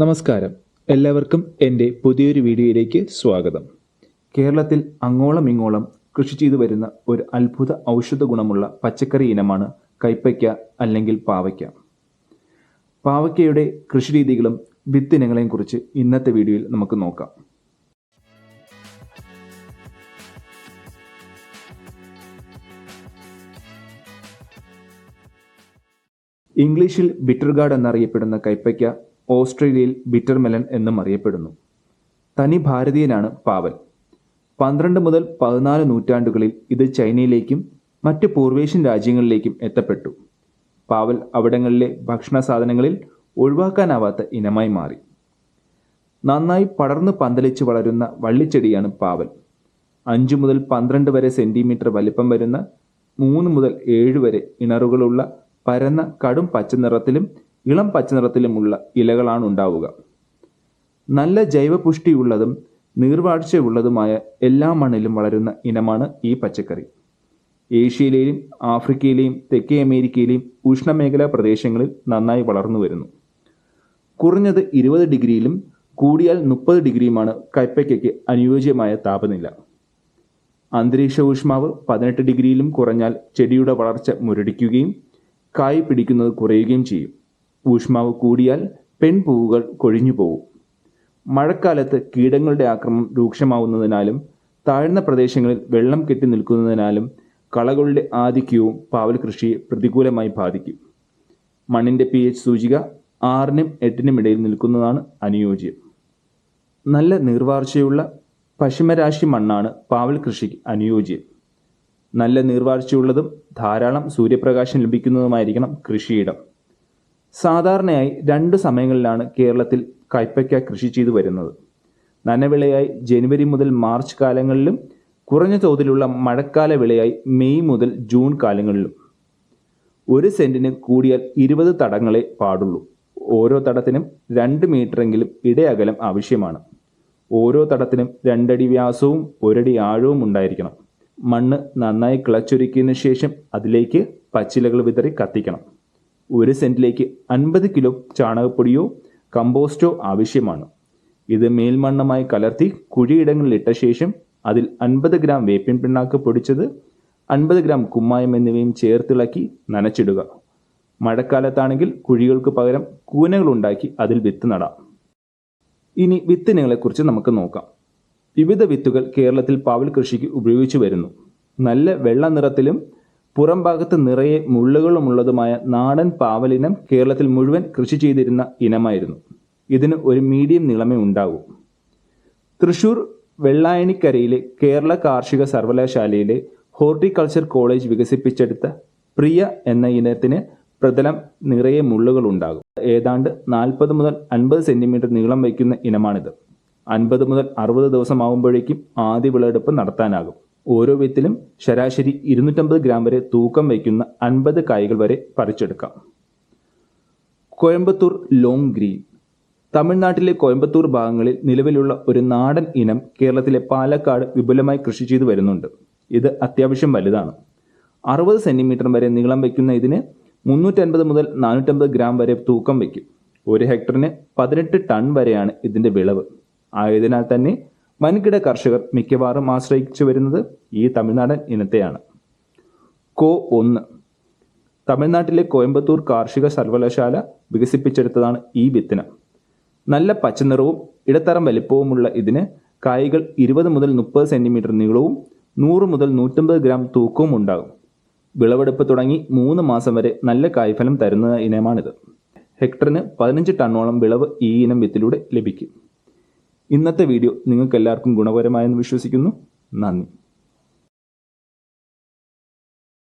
നമസ്കാരം. എല്ലാവർക്കും എന്റെ പുതിയൊരു വീഡിയോയിലേക്ക് സ്വാഗതം. കേരളത്തിൽ അങ്ങോളം ഇങ്ങോളം കൃഷി ചെയ്തു വരുന്ന ഒരു അത്ഭുത ഔഷധ ഗുണമുള്ള പച്ചക്കറി ഇനമാണ് കൈപ്പയ്ക്ക അല്ലെങ്കിൽ പാവയ്ക്ക. പാവയ്ക്കയുടെ കൃഷി രീതികളും വിത്തിനങ്ങളെയും കുറിച്ച് ഇന്നത്തെ വീഡിയോയിൽ നമുക്ക് നോക്കാം. ഇംഗ്ലീഷിൽ ബിറ്റർഗാർഡ് എന്നറിയപ്പെടുന്ന കൈപ്പയ്ക്ക ഓസ്ട്രേലിയയിൽ ബിറ്റർ മെലൺ എന്നും അറിയപ്പെടുന്നു. തനി ഭാരതീയനാണ് പാവൽ. പന്ത്രണ്ട് മുതൽ പതിനാല് നൂറ്റാണ്ടുകളിൽ ഇത് ചൈനയിലേക്കും മറ്റ് പൂർവേഷ്യൻ രാജ്യങ്ങളിലേക്കും എത്തപ്പെട്ടു. പാവൽ അവിടങ്ങളിലെ ഭക്ഷണ സാധനങ്ങളിൽ ഒഴിവാക്കാനാവാത്ത ഇനമായി മാറി. നന്നായി പടർന്നു പന്തലിച്ച് വളരുന്ന വള്ളിച്ചെടിയാണ് പാവൽ. അഞ്ചു മുതൽ പന്ത്രണ്ട് വരെ സെന്റിമീറ്റർ വലിപ്പം വരുന്ന മൂന്ന് മുതൽ ഏഴ് വരെ ഇണറുകളുള്ള പരന്ന കടും പച്ച നിറത്തിലും ഇളം പച്ച നിറത്തിലുമുള്ള ഇലകളാണ് ഉണ്ടാവുക. നല്ല ജൈവപുഷ്ടിയുള്ളതും നീർവാഴ്ചയുള്ളതുമായ എല്ലാ മണ്ണിലും വളരുന്ന ഇനമാണ് ഈ പച്ചക്കറി. ഏഷ്യയിലെയും ആഫ്രിക്കയിലെയും തെക്കേ അമേരിക്കയിലെയും ഉഷ്ണമേഖലാ പ്രദേശങ്ങളിൽ നന്നായി വളർന്നു വരുന്നു. കുറഞ്ഞത് ഇരുപത് ഡിഗ്രിയിലും കൂടിയാൽ മുപ്പത് ഡിഗ്രിയുമാണ് കൈപ്പയ്ക്കയ്ക്ക് അനുയോജ്യമായ താപനില. അന്തരീക്ഷ ഊഷ്മാവ് പതിനെട്ട് ഡിഗ്രിയിലും കുറഞ്ഞാൽ ചെടിയുടെ വളർച്ച മുരടിക്കുകയും കായ് പിടിക്കുന്നത് കുറയുകയും ചെയ്യും. ഊഷ്മാവ് കൂടിയാൽ പെൺപൂവുകൾ കൊഴിഞ്ഞു പോകും മഴക്കാലത്ത് കീടങ്ങളുടെ ആക്രമണം രൂക്ഷമാവുന്നതിനാലും താഴ്ന്ന പ്രദേശങ്ങളിൽ വെള്ളം കെട്ടി നിൽക്കുന്നതിനാലും കളകളുടെ ആധിക്യവും പാവൽ കൃഷിയെ പ്രതികൂലമായി ബാധിക്കും. മണ്ണിന്റെ പി എച്ച് സൂചിക ആറിനും എട്ടിനും ഇടയിൽ നിൽക്കുന്നതാണ് അനുയോജ്യം. നല്ല നീർവാർച്ചയുള്ള പശിമരാശി മണ്ണാണ് പാവൽ കൃഷിക്ക് അനുയോജ്യം. നല്ല നീർവാർച്ചയുള്ളതും ധാരാളം സൂര്യപ്രകാശം ലഭിക്കുന്നതുമായിരിക്കണം കൃഷിയിടം. സാധാരണയായി രണ്ട് സമയങ്ങളിലാണ് കേരളത്തിൽ കൈപ്പയ്ക്ക കൃഷി ചെയ്തു വരുന്നത്. നനവിളയായി ജനുവരി മുതൽ മാർച്ച് കാലങ്ങളിലും കുറഞ്ഞ തോതിലുള്ള മഴക്കാല വിളയായി മെയ് മുതൽ ജൂൺ കാലങ്ങളിലും. ഒരു സെന്റിന് കൂടിയാൽ ഇരുപത് തടങ്ങളെ പാടുള്ളൂ. ഓരോ തടത്തിനും രണ്ട് മീറ്ററെങ്കിലും ഇടയകലം ആവശ്യമാണ്. ഓരോ തടത്തിനും രണ്ടടി വ്യാസവും ഒരടി ആഴവും ഉണ്ടായിരിക്കണം. മണ്ണ് നന്നായി കിളച്ചൊരുക്കിയതിനു ശേഷം അതിലേക്ക് പച്ചിലകൾ വിതറി കത്തിക്കണം. ഒരു സെന്റിലേക്ക് അൻപത് കിലോ ചാണകപ്പൊടിയോ കമ്പോസ്റ്റോ ആവശ്യമാണ്. ഇത് മേൽമണ്ണുമായി കലർത്തി കുഴിയിടങ്ങളിൽ ഇട്ട ശേഷം അതിൽ അൻപത് ഗ്രാം വേപ്പിൻ പിണ്ണാക്ക് പൊടിച്ചത് അൻപത് ഗ്രാം കുമ്മായം എന്നിവയും ചേർത്തിളക്കി നനച്ചിടുക. മഴക്കാലത്താണെങ്കിൽ കുഴികൾക്ക് പകരം കൂനകൾ ഉണ്ടാക്കി അതിൽ വിത്ത് നടാം. ഇനി വിത്തിനങ്ങളെക്കുറിച്ച് നമുക്ക് നോക്കാം. വിവിധ വിത്തുകൾ കേരളത്തിൽ പാവൽ കൃഷിക്ക് ഉപയോഗിച്ചു വരുന്നു. നല്ല വെള്ള നിറത്തിലും പുറം ഭാഗത്ത് നിറയെ മുള്ളുകളുമുള്ളതുമായ നാടൻ പാവലിനം കേരളത്തിൽ മുഴുവൻ കൃഷി ചെയ്തിരുന്ന ഇനമായിരുന്നു. ഇതിന് ഒരു മീഡിയം നിളമേ ഉണ്ടാകൂ. തൃശൂർ വെള്ളായണിക്കരയിലെ കേരള കാർഷിക സർവകലാശാലയിലെ ഹോർട്ടിക്കൾച്ചർ കോളേജ് വികസിപ്പിച്ചെടുത്ത പ്രിയ എന്ന ഇനത്തിന് പ്രതലം നിറയെ മുള്ളുകൾ ഉണ്ടാകും ഏതാണ്ട് നാൽപ്പത് മുതൽ അൻപത് സെന്റിമീറ്റർ നീളം വയ്ക്കുന്ന ഇനമാണിത്. അൻപത് മുതൽ അറുപത് ദിവസമാകുമ്പോഴേക്കും ആദ്യ വിളവെടുപ്പ് നടത്താനാകും. ഓരോ വിത്തിലും ശരാശരി ഇരുന്നൂറ്റമ്പത് ഗ്രാം വരെ തൂക്കം വയ്ക്കുന്ന അൻപത് കായകൾ വരെ പറിച്ചെടുക്കാം. Coimbatore long green. തമിഴ്നാട്ടിലെ കോയമ്പത്തൂർ ഭാഗങ്ങളിൽ നിലവിലുള്ള ഒരു നാടൻ ഇനം കേരളത്തിലെ പാലക്കാട് വിപുലമായി കൃഷി ചെയ്തു വരുന്നുണ്ട്. ഇത് അത്യാവശ്യം വലുതാണ്. അറുപത് സെന്റിമീറ്റർ വരെ നീളം വയ്ക്കുന്ന ഇതിന് മുന്നൂറ്റൻപത് മുതൽ നാനൂറ്റമ്പത് ഗ്രാം വരെ തൂക്കം വയ്ക്കും. ഒരു ഹെക്ടറിന് പതിനെട്ട് ടൺ വരെയാണ് ഇതിന്റെ വിളവ്. ആയതിനാൽ തന്നെ വൻകിട കർഷകർ മിക്കവാറും ആശ്രയിച്ചു വരുന്നത് ഈ തമിഴ്നാടൻ ഇനത്തെയാണ്. കോ ഒന്ന്. തമിഴ്നാട്ടിലെ കോയമ്പത്തൂർ കാർഷിക സർവകലാശാല വികസിപ്പിച്ചെടുത്തതാണ് ഈ വിത്തിനം. നല്ല പച്ചനിറവും ഇടത്തരം വലിപ്പവുമുള്ള ഇതിന് കായകൾ ഇരുപത് മുതൽ മുപ്പത് സെന്റിമീറ്റർ നീളവും നൂറ് മുതൽ നൂറ്റമ്പത് ഗ്രാം തൂക്കവും ഉണ്ടാകും. വിളവെടുപ്പ് തുടങ്ങി മൂന്ന് മാസം വരെ നല്ല കായ്ഫലം തരുന്ന ഇനമാണിത്. ഹെക്ടറിന് പതിനഞ്ച് ടണ്ണോളം വിളവ് ഈ ഇനം വിത്തിലൂടെ ലഭിക്കും. ഇന്നത്തെ വീഡിയോ നിങ്ങൾക്ക് എല്ലാവർക്കും ഗുണപരമായെന്ന് വിശ്വസിക്കുന്നു. നന്ദി.